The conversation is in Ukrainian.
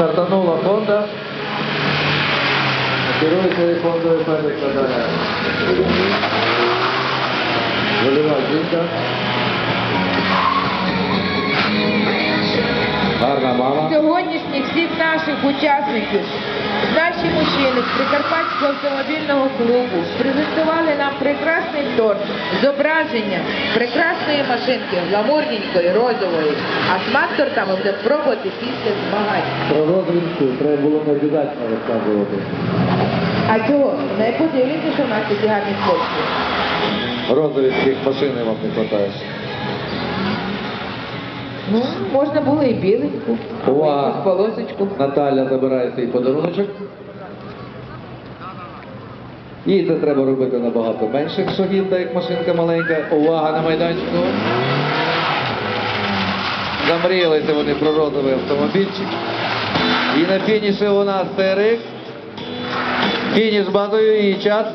Стартанула Honda. Керується Хондою Фенік Наталя. Вольова жінка. Гарна мама. Сьогоднішніх всіх наших учасників, наші Мужчини Прикарпатського автомобільного клубу презентували нам прекрасний торт, зображення прекрасної машинки, гламурненької, розової. А смак торта ми будемо пробувати після змагань. Про розвідку треба було не обов'язково розказувати. А чого? Не подивіться, що в нас такі гарні хлопці. Розвідських машин вам не вистачає. Ну, можна було і біленьку, Увага! якусь полосочку. Наталя забирає свій подаруночок. І це треба робити набагато менших шагів, так як машинка маленька. Увага на майданчику. Замріялися вони про розовий автомобільчик. І на фініші у нас TRX. Фініш базою і час